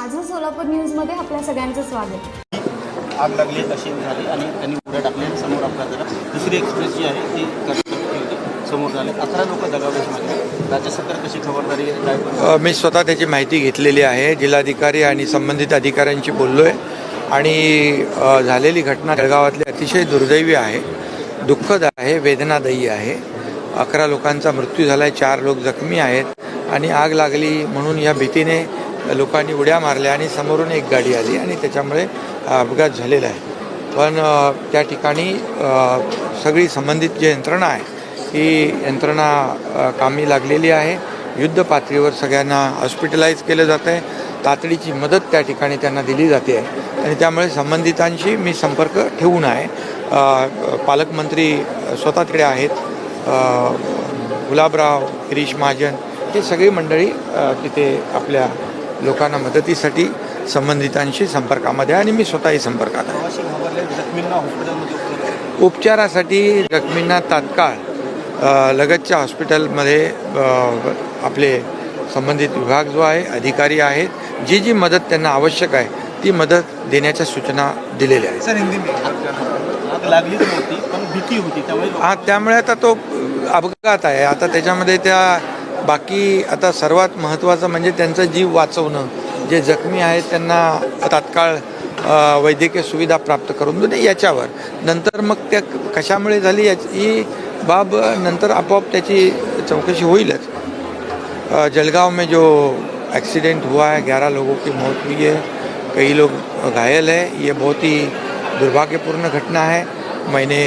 माझं सोलापूर न्यूजमध्ये आपल्या सगळ्यांचं स्वागत. आग लागली अशी झाली आणि त्यांनी उड्या टाकल्या आणि समोर अपघात झाला दुसरी एक्सप्रेस जी आहे ती कर्नाटकची होती समोर झाले. अकरा लोक दगावले झाले राज्य सरकार कशी खबरदारी काय मी स्वतः त्याची माहिती घेतलेली आहे. जिल्हाधिकारी आणि संबंधित अधिकाऱ्यांशी बोललो आहे आणि झालेली घटना जळगावातली अतिशय दुर्दैवी आहे. दुःखद आहे वेदनादायी आहे. अकरा लोकांचा मृत्यू झाला आहे चार लोक जखमी आहेत. आणि आग लागली म्हणून या भीतीने लोकांनी उड्या मारल्या आणि समोरून एक गाडी आली आणि त्याच्यामुळे अपघात झालेला आहे. पण त्या ठिकाणी सगळी संबंधित जी यंत्रणा आहे ही यंत्रणा कामी लागलेली आहे. युद्ध पातळीवर सगळ्यांना हॉस्पिटलाइज केलं जातं आहे. तातडीची मदत त्या ठिकाणी त्यांना दिली जाते आहे. आणि त्यामुळे संबंधितांशी मी संपर्क ठेवून आहे. पालकमंत्री स्वतः तिकडे आहेत. गुलाबराव गिरीश महाजन हे सगळी मंडळी तिथे आपल्या लोकांना मदतीसाठी संबंधितांशी संपर्कामध्ये आणि मी स्वतःही संपर्कात आहे. उपचारासाठी जखमींना तात्काळ लगतच्या हॉस्पिटलमध्ये आपले संबंधित विभाग जो आहे अधिकारी आहेत जी जी मदत त्यांना आवश्यक आहे ती मदत देण्याच्या सूचना दिलेल्या आहेत. सर लागलीच नव्हती पण भीती होती त्यामुळे हा त्यामुळे आता तो अपघात आहे. आता त्याच्यामध्ये त्या बाकी आता सर्वात महत्त्वाचं म्हणजे त्यांचा जीव वाचवणं. जे जखमी आहेत त्यांना तात्काळ वैद्यकीय सुविधा प्राप्त करून देणे याच्यावर. नंतर मग त्या कशामुळे झाली याची ही बाब नंतर आपोआप त्याची चौकशी होईलच. जलगाव जलगांव में जो एक्सीडेंट हुआ है ग्यारह लोगों की मौत हुई है कई लोग घायल है ये बहुत ही दुर्भाग्यपूर्ण घटना है। मैंने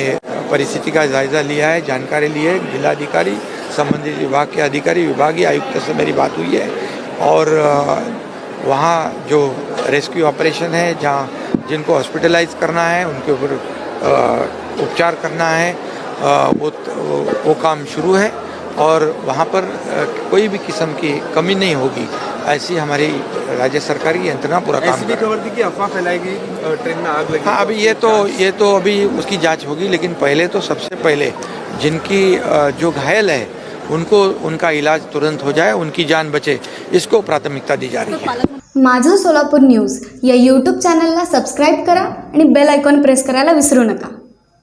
परिस्थिति का जायज़ा लिया है जानकारी ली है जिलाधिकारी संबंधित विभाग के अधिकारी विभागीय आयुक्त से मेरी बात हुई है और वहाँ जो रेस्क्यू ऑपरेशन है जहाँ जिनको हॉस्पिटलाइज करना है उनके ऊपर उपचार करना है वो वो, काम शुरू है और वहाँ पर कोई भी किस्म की कमी नहीं होगी। ऐसी हमारी राज्य सरकार की यंत्रणा पूरा काम भी खबर थी कि अफवाह फैलाई गई ट्रेन में आग लगी हाँ अभी ये तो ये तो अभी उसकी जाँच होगी लेकिन पहले तो सबसे पहले जिनकी जो घायल है उनको उनका इलाज तुरंत हो जाए उनकी जान बचे। इसको प्राथमिकता दी जा रही है। माझं सोलापूर न्यूज या यूट्यूब चॅनलला सबस्क्राईब करा आणि बेल आयकॉन प्रेस करायला विसरू नका.